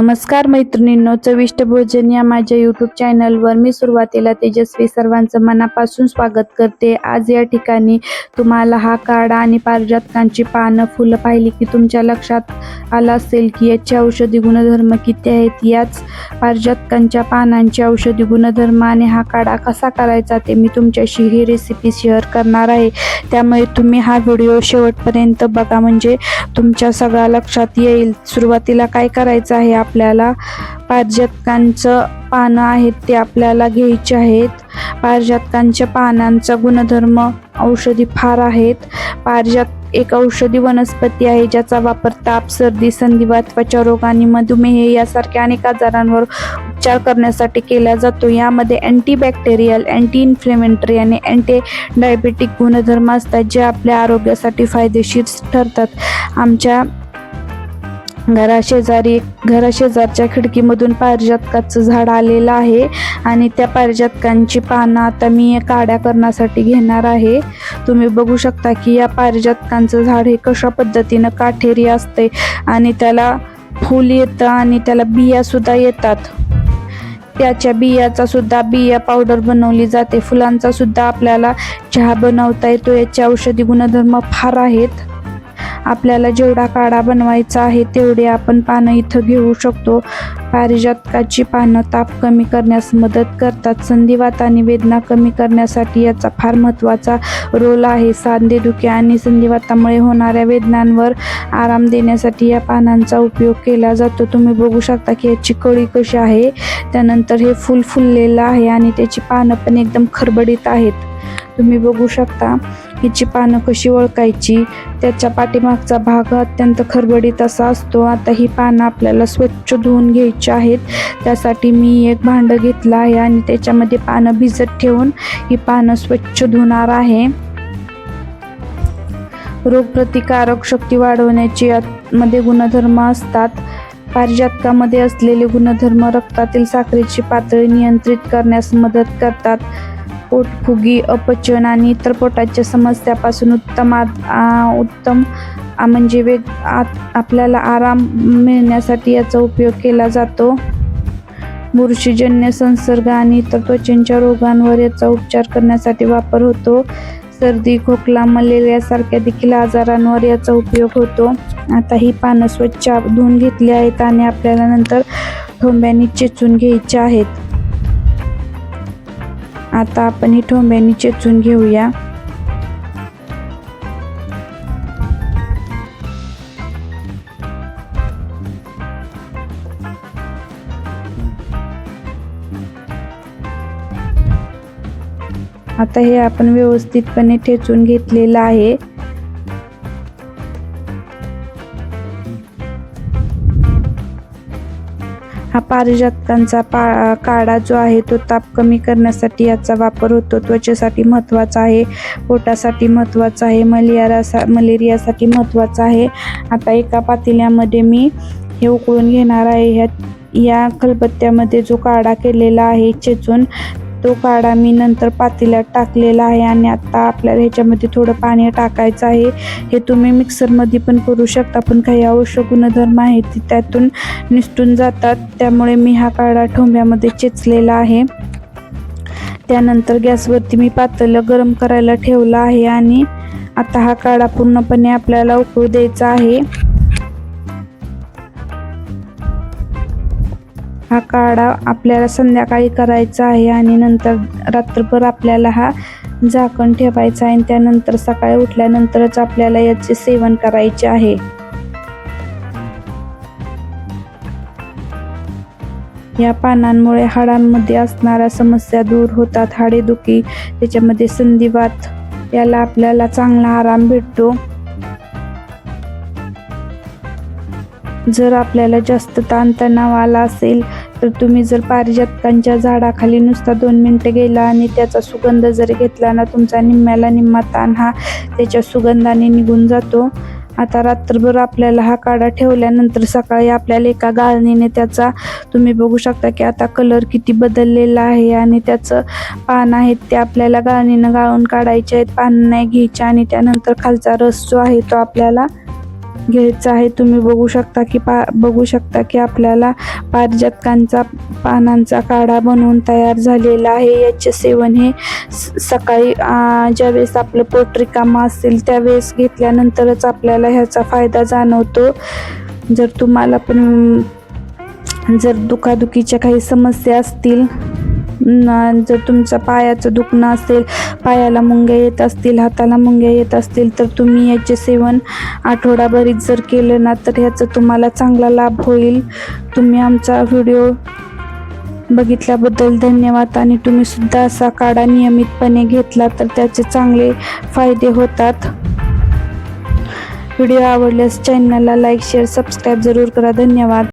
नमस्कार मैत्रिणींनो चविष्ट भोजन या माझ्या यूट्यूब चॅनलवर मी सुरुवातीला तेजस्वी सर्वांचं मनापासून स्वागत करते. आज या ठिकाणी तुम्हाला हा काढा आणि पारिजातकांची पानं फुलं पाहिली की तुमच्या लक्षात आलं असेल की याचे औषधी गुणधर्म किती आहेत. याच पारिजातकांच्या पानांचे औषधी गुणधर्म आणि हा काढा कसा करायचा ते मी तुमच्याशी ही रेसिपी शेअर करणार आहे. त्यामुळे तुम्ही हा व्हिडिओ शेवटपर्यंत बघा म्हणजे तुमच्या सगळ्या लक्षात येईल. सुरुवातीला काय करायचं आहे? आपल्याला पारिजातकांचं पानं आहेत ते आपल्याला घ्यायचे आहेत. पारिजातकांच्या पानांचा गुणधर्म औषधी फार आहेत. पारिजात एक औषधी वनस्पती आहे ज्याचा वापर ताप सर्दी संधिवात त्वचा रोग आणि मधुमेह यासारख्या अनेक आजारांवर उपचार करण्यासाठी केला जातो. यामध्ये अँटीबॅक्टेरियल अँटी इन्फ्लेमेंटरी आणि अँटी डायबेटिक गुणधर्म असतात जे आपल्या आरोग्यासाठी फायदेशीर ठरतात. आमच्या घराशेजारी घराशेजारच्या खिडकीमधून पारिजातकाचं झाड आलेलं आहे आणि त्या पारिजातकांची पानं आता मी काड्या करण्यासाठी घेणार आहे. तुम्ही बघू शकता की या पारिजातकांचं झाड हे कशा पद्धतीनं काठेरी असते आणि त्याला फूल येतं आणि त्याला बियासुद्धा येतात. त्याच्या बियाचा सुद्धा बिया पावडर बनवली जाते. फुलांचा सुद्धा आपल्याला चहा बनवता येतो. याचे औषधी गुणधर्म फार आहेत. आपल्याला जेवढा काढा बनवायचा आहे तेवढे आपण पानं इथं घेऊ शकतो. पारिजातकाची पानं ताप कमी करण्यास मदत करतात. संधिवात आणि वेदना कमी करण्यासाठी याचा फार महत्त्वाचा रोल आहे. सांधेदुखी आणि संधिवातामुळे होणाऱ्या वेदनांवर आराम देण्यासाठी या पानांचा उपयोग केला जातो. तुम्ही बघू शकता की याची कळी कशी आहे. त्यानंतर हे फुल फुललेलं आहे आणि त्याची पानं पण एकदम खरबडीत आहेत. तुम्ही बघू शकता. हिची पानं कशी ओळखायची? त्याच्या पाठीमागचा भाग अत्यंत खरबडीत असा असतो. आता ही पानं आपल्याला स्वच्छ धुवून घ्यायची आहेत. त्यासाठी मी एक भांडं घेतलं आहे आणि त्याच्यामध्ये पानं भिजत ठेवून ही पानं स्वच्छ धुणार आहे. रोगप्रतिकारक शक्ती वाढवण्याची यामध्ये गुणधर्म असतात. पारिजातकामध्ये असलेले गुणधर्म रक्तातील साखरेची पातळी नियंत्रित करण्यास मदत करतात. पोटफुगी अपचन आणि इतर पोटाच्या समस्यापासून उत्तम आ- उत्तम म्हणजे वेग आत- आपल्याला आराम मिळण्यासाठी याचा उपयोग केला जातो. बुरशीजन्य संसर्ग आणि इतर त्वचेच्या रोगांवर याचा उपचार करण्यासाठी वापर होतो. सर्दी खोकला मलेरियासारख्या देखील आजारांवर याचा उपयोग होतो. आता ही पानं स्वच्छ धुवून घेतली आहेत आणि आपल्याला नंतर ठोंब्याने चेचून घ्यायच्या आहेत. आता आपण ही ठोंब्यांनी चेचून घेऊया. आता हे आपण व्यवस्थितपणे ठेचून घेतलेलं आहे. पारिजातकांचा पा काढा जो आहे तो ताप कमी करण्यासाठी याचा वापर होतो. त्वचेसाठी महत्त्वाचा आहे पोटासाठी महत्त्वाचा आहे मलेरिया मलेरियासाठी महत्त्वाचा आहे. आता एका पातेल्यामध्ये मी हे उकळून घेणार आहे. ह्या या खलबत्त्यामध्ये जो काढा केलेला आहे चेचून तो काढा. मी नंतर पातेल्यात टाकलेला आहे आणि आता आपल्याला ह्याच्यामध्ये थोडं पाणी टाकायचं आहे. हे तुम्ही मिक्सरमध्ये पण करू शकता पण काही आवश्यक गुणधर्म आहेत ते त्यातून निसटून जातात. त्यामुळे मी हा काढा ठोंब्यामध्ये चेचलेला आहे. त्यानंतर गॅसवरती मी पातेलं गरम करायला ठेवलं आहे आणि आता हा काढा पूर्णपणे आपल्याला उकळू द्यायचा आहे. हा काढा आपल्याला संध्याकाळी करायचा आहे आणि नंतर रात्रभर आपल्याला हा झाकण ठेवायचा आहे आणि त्यानंतर सकाळी उठल्यानंतरच आपल्याला याचे सेवन करायचे आहे. या पानांमुळे हाडांमध्ये असणाऱ्या समस्या दूर होतात. हाडेदुखी त्याच्यामध्ये संधिवात याला आपल्याला चांगला आराम भेटतो. जर आपल्याला जास्त ताणतणाव आला असेल तर तुम्ही जर पारिजातकांच्या झाडाखाली नुसता दोन मिनटं गेला आणि त्याचा सुगंध जर घेतला ना तुमचा निम्म्याला निम्मा ताण हा त्याच्या सुगंधाने निघून जातो. आता रात्रभर आपल्याला हा काढा ठेवल्यानंतर सकाळी आपल्याला एका गाळणीने त्याचा तुम्ही बघू शकता की आता कलर किती बदललेला आहे आणि त्याचं पान आहेत ते आपल्याला गाळणीनं गाळून काढायचे आहेत. पान नाही घ्यायचे आणि त्यानंतर खालचा रस जो आहे तो आपल्याला घ्यायचं आहे. तुम्ही बघू शकता की पा बघू शकता की आपल्याला पारिजातकांचा पानांचा काढा बनवून तयार झालेला आहे. याचे सेवन हे स- सकाळी ज्यावेळेस आपलं पोट रिकामं असेल त्यावेळेस घेतल्यानंतरच आपल्याला ह्याचा फायदा जाणवतो. जर तुम्हाला पण जर दुखादुखीच्या काही समस्या असतील जर तुमचा पायाचं दुखणं असेल पायाला मुंग्या येत असतील हाताला मुंग्या येत असतील तर तुम्ही याचे सेवन आठवडाभरीत जर केलं ना तर ह्याचा तुम्हाला चांगला लाभ होईल. तुम्ही आमचा व्हिडिओ बघितल्याबद्दल धन्यवाद. आणि तुम्ही सुद्धा असा काढा नियमितपणे घेतला तर त्याचे चांगले फायदे होतात. व्हिडिओ आवडल्यास चॅनलला लाईक शेअर सबस्क्राईब जरूर करा. धन्यवाद.